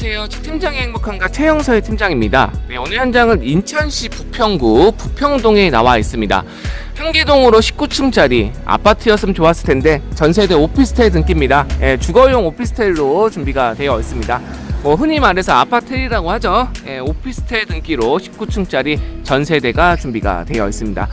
안녕하세요. 팀장의 행복한가 최영서의 팀장입니다. 네, 오늘 현장은 인천시 부평구 부평동에 나와 있습니다. 한계동으로 19층짜리 아파트였으면 좋았을 텐데 전세대 오피스텔 등기입니다. 예, 주거용 오피스텔로 준비가 되어 있습니다. 뭐 흔히 말해서 아파트이라고 하죠. 예, 오피스텔 등기로 19층짜리 전세대가 준비가 되어 있습니다.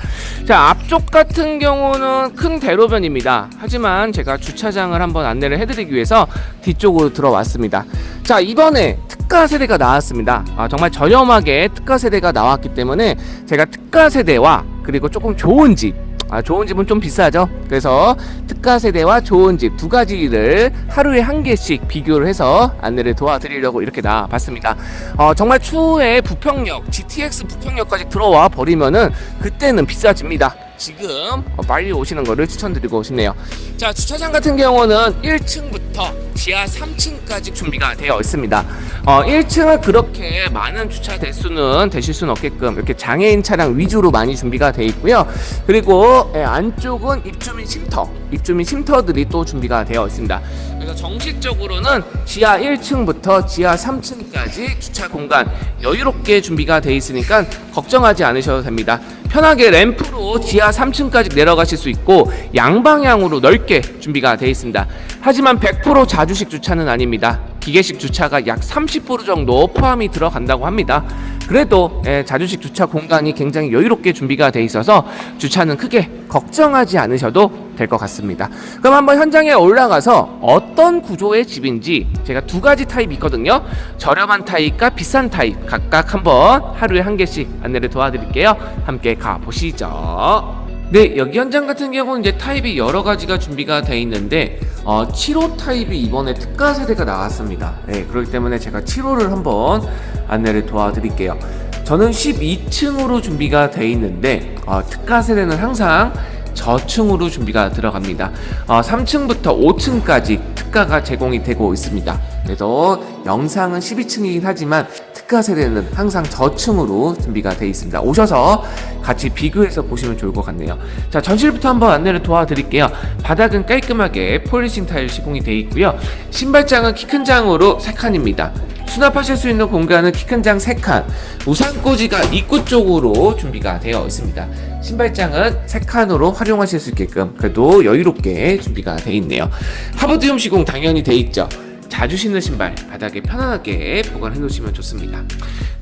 자 앞쪽 같은 경우는 큰 대로변입니다. 하지만 제가 주차장을 한번 안내를 해드리기 위해서 뒤쪽으로 들어왔습니다. 자 이번에 특가 세대가 나왔습니다. 아, 정말 저렴하게 특가 세대가 나왔기 때문에 제가 특가 세대와 그리고 조금 좋은 집 아, 좋은 집은 좀 비싸죠. 그래서 특가 세대와 좋은 집 두 가지를 하루에 한 개씩 비교를 해서 안내를 도와드리려고 이렇게 나와봤습니다. 어, 정말 추후에 부평역, GTX 부평역까지 들어와 버리면은 그때는 비싸집니다. 지금 어, 빨리 오시는 거를 추천드리고 싶네요. 자, 주차장 같은 경우는 1층부터 지하 3층까지 준비가 되어 있습니다. 어, 1층은 그렇게 많은 주차 대수는 되실 수는 없게끔 이렇게 장애인 차량 위주로 많이 준비가 되어 있고요. 그리고 예, 안쪽은 입주민 쉼터, 입주민 쉼터들이 또 준비가 되어 있습니다. 그래서 정식적으로는 지하 1층부터 지하 3층까지 주차 공간 여유롭게 준비가 되어 있으니까 걱정하지 않으셔도 됩니다. 편하게 램프로 지하 3층까지 내려가실 수 있고 양방향으로 넓게 준비가 되어 있습니다. 하지만 100% 자주식 주차는 아닙니다. 기계식 주차가 약 30% 정도 포함이 들어간다고 합니다. 그래도 예, 자주식 주차 공간이 굉장히 여유롭게 준비가 돼 있어서 주차는 크게 걱정하지 않으셔도 될 것 같습니다. 그럼 한번 현장에 올라가서 어떤 구조의 집인지 제가 두 가지 타입이 있거든요. 저렴한 타입과 비싼 타입 각각 한번 하루에 한 개씩 안내를 도와드릴게요. 함께 가 보시죠. 네, 여기 현장 같은 경우는 이제 타입이 여러 가지가 준비가 돼 있는데 어, 7호 타입이 이번에 특가 세대가 나왔습니다. 네, 그렇기 때문에 제가 7호를 한번 안내를 도와드릴게요. 저는 12층으로 준비가 돼 있는데 어, 특가 세대는 항상 저층으로 준비가 들어갑니다. 어, 3층부터 5층까지 특가가 제공이 되고 있습니다. 그래서 영상은 12층이긴 하지만 특가 세대는 항상 저층으로 준비가 되어 있습니다. 오셔서 같이 비교해서 보시면 좋을 것 같네요. 자, 전실부터 한번 안내를 도와드릴게요. 바닥은 깔끔하게 폴리싱 타일 시공이 되어 있고요. 신발장은 키 큰 장으로 3칸입니다. 수납하실 수 있는 공간은 키 큰 장 3칸, 우산꽂이가 입구 쪽으로 준비가 되어 있습니다. 신발장은 3칸으로 활용하실 수 있게끔 그래도 여유롭게 준비가 되어 있네요. 하버드움 시공 당연히 되어 있죠. 자주 신는 신발 바닥에 편안하게 보관해 놓으시면 좋습니다.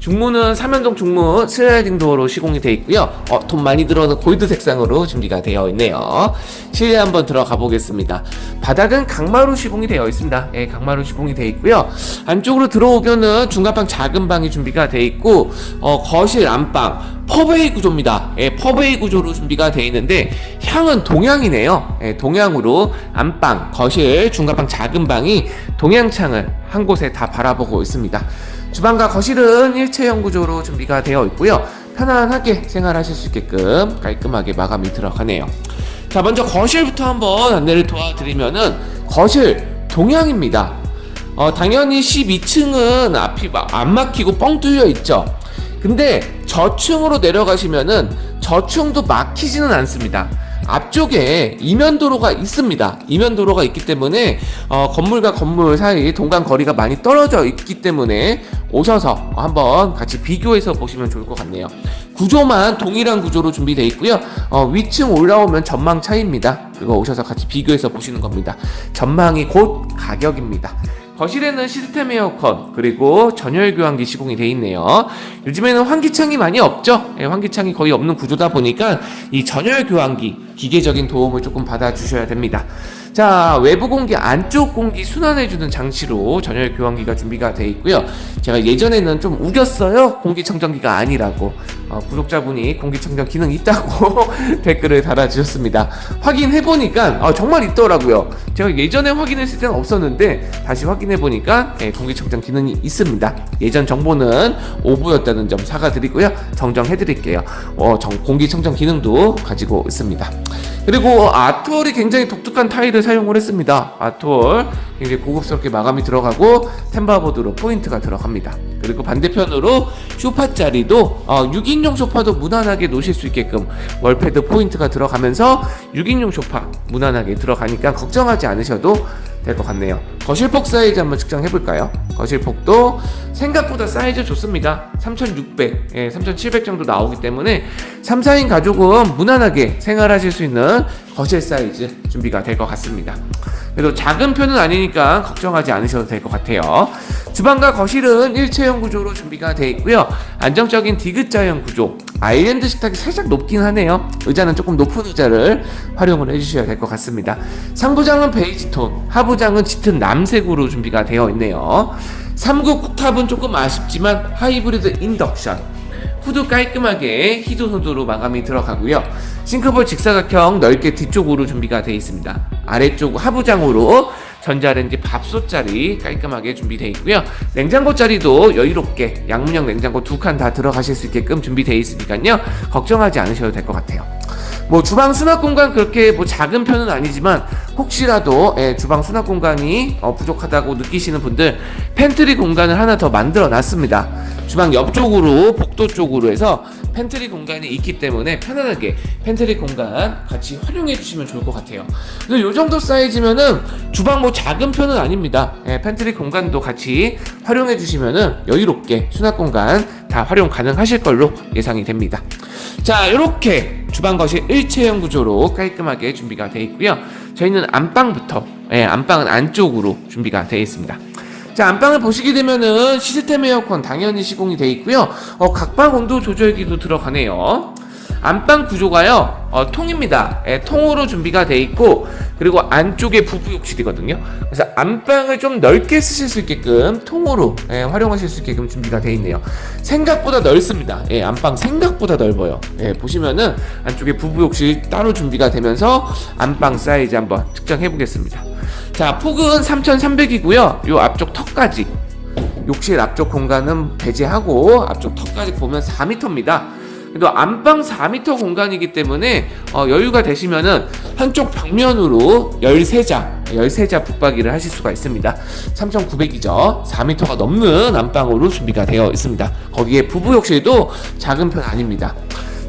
중문은 삼연동 중문 슬라이딩 도어로 시공이 되어 있고요. 어, 돈 많이 들어오는 골드 색상으로 준비가 되어 있네요. 실내 한번 들어가 보겠습니다. 바닥은 강마루 시공이 되어 있습니다. 예, 강마루 시공이 되어 있고요. 안쪽으로 들어오면은 중간방 작은 방이 준비가 되어 있고 어, 거실 안방 퍼베이 구조입니다. 예, 퍼베이 구조로 준비가 되어 있는데 향은 동향이네요. 예, 동향으로 안방, 거실, 중간방 작은 방이 동향창을 한 곳에 다 바라보고 있습니다. 주방과 거실은 일체형 구조로 준비가 되어 있고요. 편안하게 생활하실 수 있게끔 깔끔하게 마감이 들어가네요. 자, 먼저 거실부터 한번 안내를 도와드리면은 거실 동향입니다. 어, 당연히 12층은 앞이 막안 막히고 뻥 뚫려 있죠. 근데 저층으로 내려가시면은 저층도 막히지는 않습니다. 앞쪽에 이면 도로가 있습니다. 이면 도로가 있기 때문에 어, 건물과 건물 사이 동간 거리가 많이 떨어져 있기 때문에 오셔서 한번 같이 비교해서 보시면 좋을 것 같네요. 구조만 동일한 구조로 준비되어 있고요. 어, 위층 올라오면 전망 차이입니다. 그거 오셔서 같이 비교해서 보시는 겁니다. 전망이 곧 가격입니다. 거실에는 시스템 에어컨 그리고 전열 교환기 시공이 돼 있네요. 요즘에는 환기창이 많이 없죠. 예, 환기창이 거의 없는 구조다 보니까 이 전열 교환기 기계적인 도움을 조금 받아 주셔야 됩니다. 자 외부 공기 안쪽 공기 순환해주는 장치로 전열 교환기가 준비가 돼 있고요. 제가 예전에는 좀 우겼어요. 공기청정기가 아니라고 어, 구독자분이 공기청정 기능 있다고 댓글을 달아주셨습니다. 확인해 보니까 어, 정말 있더라고요. 제가 예전에 확인했을 때는 없었는데 다시 확인해 보니까 예, 공기청정 기능이 있습니다. 예전 정보는 오보였다는 점 사과드리고요. 정정해 드릴게요. 어, 정- 공기청정 기능도 가지고 있습니다. 그리고 아톨이 굉장히 독특한 타일을 사용을 했습니다. 아톨 굉장히 고급스럽게 마감이 들어가고 템바보드로 포인트가 들어갑니다. 그리고 반대편으로 소파 자리도 어, 6인용 소파도 무난하게 놓으실 수 있게끔 월패드 포인트가 들어가면서 6인용 소파 무난하게 들어가니까 걱정하지 않으셔도 될 것 같네요. 거실폭 사이즈 한번 측정해 볼까요? 거실폭도 생각보다 사이즈 좋습니다. 3600, 예, 3700 정도 나오기 때문에 3, 4인 가족은 무난하게 생활하실 수 있는 거실 사이즈 준비가 될 것 같습니다. 그래도 작은 편은 아니니까 걱정하지 않으셔도 될 것 같아요. 주방과 거실은 일체형 구조로 준비가 되어 있고요. 안정적인 디귿자형 구조. 아일랜드 식탁이 살짝 높긴 하네요. 의자는 조금 높은 의자를 활용을 해주셔야 될 것 같습니다. 상부장은 베이지 톤, 하부장은 짙은 남색으로 준비가 되어 있네요. 3구 쿡탑은 조금 아쉽지만 하이브리드 인덕션. 후드 깔끔하게 히든 후드로 마감이 들어가고요. 싱크볼 직사각형 넓게 뒤쪽으로 준비가 되어 있습니다. 아래쪽 하부장으로 전자레인지 밥솥 자리 깔끔하게 준비되어 있고요. 냉장고 자리도 여유롭게 양문형 냉장고 두 칸 다 들어가실 수 있게끔 준비되어 있으니까요. 걱정하지 않으셔도 될 것 같아요. 뭐 주방 수납 공간 그렇게 뭐 작은 편은 아니지만 혹시라도 예, 주방 수납 공간이 어, 부족하다고 느끼시는 분들 팬트리 공간을 하나 더 만들어 놨습니다. 주방 옆쪽으로 복도 쪽으로 해서 팬트리 공간이 있기 때문에 편안하게 팬트리 공간 같이 활용해 주시면 좋을 것 같아요. 이 정도 사이즈면은 주방 뭐 작은 편은 아닙니다. 예, 팬트리 공간도 같이 활용해 주시면은 여유롭게 수납 공간 다 활용 가능하실 걸로 예상이 됩니다. 자, 이렇게 주방 거실 일체형 구조로 깔끔하게 준비가 되어 있고요. 저희는 안방부터, 예, 안방은 안쪽으로 준비가 되어 있습니다. 자, 안방을 보시게 되면은 시스템 에어컨 당연히 시공이 되어 있고요. 어, 각방 온도 조절기도 들어가네요. 안방 구조가요, 어, 통입니다. 예, 통으로 준비가 되어 있고, 그리고 안쪽에 부부 욕실이거든요. 그래서 안방을 좀 넓게 쓰실 수 있게끔 통으로 예, 활용하실 수 있게끔 준비가 되어 있네요. 생각보다 넓습니다. 예, 안방 생각보다 넓어요. 예, 보시면은 안쪽에 부부 욕실 따로 준비가 되면서 안방 사이즈 한번 측정해 보겠습니다. 자, 폭은 3,300이고요. 요 앞쪽 턱까지 욕실 앞쪽 공간은 배제하고 앞쪽 턱까지 보면 4m입니다. 그래도 안방 4m 공간이기 때문에 어, 여유가 되시면은 한쪽 벽면으로 13자, 13자 붙박이를 하실 수가 있습니다. 3,900이죠. 4m가 넘는 안방으로 준비가 되어 있습니다. 거기에 부부 욕실도 작은 편 아닙니다.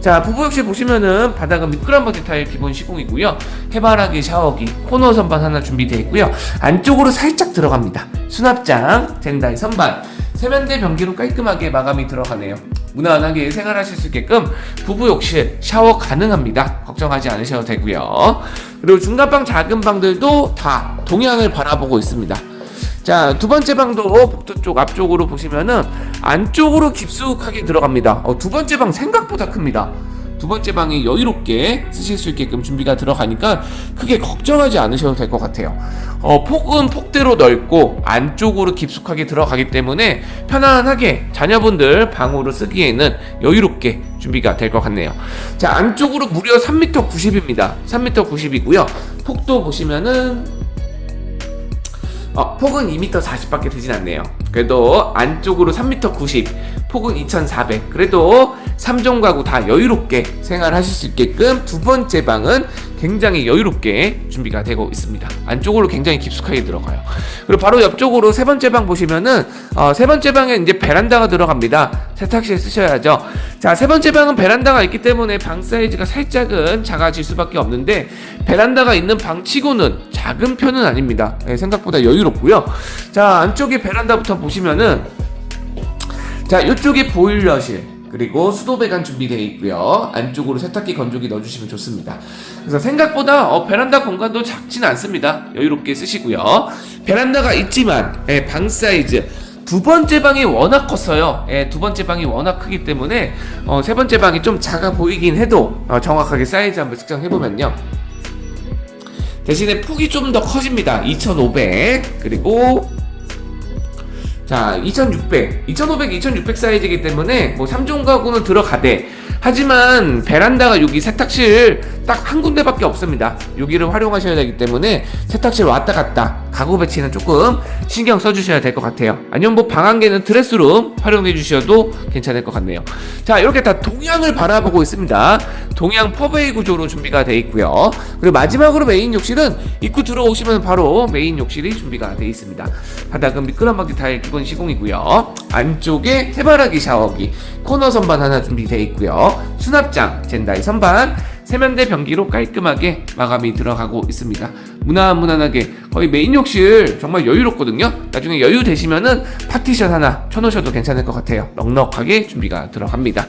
자, 부부 욕실 보시면은 바닥은 미끄럼 버디 타일 기본 시공이고요. 해바라기 샤워기, 코너 선반 하나 준비되어 있고요. 안쪽으로 살짝 들어갑니다. 수납장, 젠다이 선반, 세면대 변기로 깔끔하게 마감이 들어가네요. 무난하게 생활하실 수 있게끔 부부 욕실 샤워 가능합니다. 걱정하지 않으셔도 되고요. 그리고 중간방 작은 방들도 다 동향을 바라보고 있습니다. 자, 두 번째 방도 복도 쪽 앞쪽으로 보시면은 안쪽으로 깊숙하게 들어갑니다. 어, 두 번째 방 생각보다 큽니다. 두 번째 방이 여유롭게 쓰실 수 있게끔 준비가 들어가니까 크게 걱정하지 않으셔도 될 것 같아요. 어, 폭은 폭대로 넓고 안쪽으로 깊숙하게 들어가기 때문에 편안하게 자녀분들 방으로 쓰기에는 여유롭게 준비가 될 것 같네요. 자, 안쪽으로 무려 3m 90입니다. 3m 90이고요. 폭도 보시면은 어, 폭은 2m 40밖에 되진 않네요. 그래도 안쪽으로 3m 90, 폭은 2,400. 그래도 3종 가구 다 여유롭게 생활하실 수 있게끔 두 번째 방은 굉장히 여유롭게 준비가 되고 있습니다. 안쪽으로 굉장히 깊숙하게 들어가요. 그리고 바로 옆쪽으로 세 번째 방 보시면은 어, 세 번째 방에 이제 베란다가 들어갑니다. 세탁실 쓰셔야죠. 자, 세 번째 방은 베란다가 있기 때문에 방 사이즈가 살짝은 작아질 수밖에 없는데 베란다가 있는 방 치고는 작은 편은 아닙니다. 예, 생각보다 여유롭고요. 자, 안쪽에 베란다부터 보시면은 자, 이쪽에 보일러실 그리고 수도 배관 준비되어 있고요. 안쪽으로 세탁기, 건조기 넣어주시면 좋습니다. 그래서 생각보다 어, 베란다 공간도 작진 않습니다. 여유롭게 쓰시고요. 베란다가 있지만 예, 방 사이즈 두 번째 방이 워낙 컸어요. 예, 두 번째 방이 워낙 크기 때문에 어, 세 번째 방이 좀 작아 보이긴 해도 어, 정확하게 사이즈 한번 측정해 보면요. 대신에 폭이 좀 더 커집니다. 2,500 그리고 자, 2600, 2500, 2600 사이즈이기 때문에 뭐 3종 가구는 들어가되 하지만 베란다가 여기 세탁실 딱 한 군데밖에 없습니다. 여기를 활용하셔야 되기 때문에 세탁실 왔다 갔다 가구 배치는 조금 신경 써 주셔야 될 것 같아요. 아니면 뭐 방한 개는 드레스룸 활용해 주셔도 괜찮을 것 같네요. 자, 이렇게 다 동향을 바라보고 있습니다. 동향 퍼베이 구조로 준비가 되어 있고요. 그리고 마지막으로 메인 욕실은 입구 들어오시면 바로 메인 욕실이 준비가 되어 있습니다. 바닥은 미끄럼박이 타일 기본 시공이고요. 안쪽에 해바라기 샤워기, 코너 선반 하나 준비되어 있고요. 수납장, 젠다이 선반, 세면대 변기로 깔끔하게 마감이 들어가고 있습니다. 무난무난하게 거의 메인 욕실 정말 여유롭거든요. 나중에 여유 되시면은 파티션 하나 쳐놓으셔도 괜찮을 것 같아요. 넉넉하게 준비가 들어갑니다.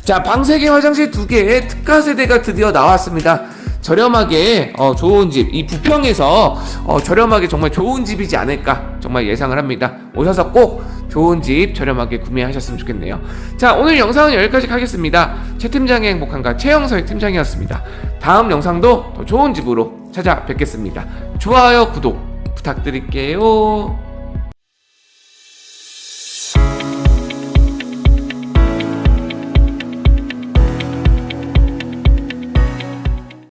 자, 방 3개, 화장실 2개, 특가 세대가 드디어 나왔습니다. 저렴하게 어, 좋은 집, 이 부평에서 어, 저렴하게 정말 좋은 집이지 않을까 정말 예상을 합니다. 오셔서 꼭 좋은 집 저렴하게 구매하셨으면 좋겠네요. 자, 오늘 영상은 여기까지 하겠습니다. 최 팀장의 행복한가 최영서의 팀장이었습니다. 다음 영상도 더 좋은 집으로 찾아뵙겠습니다. 좋아요, 구독 부탁드릴게요.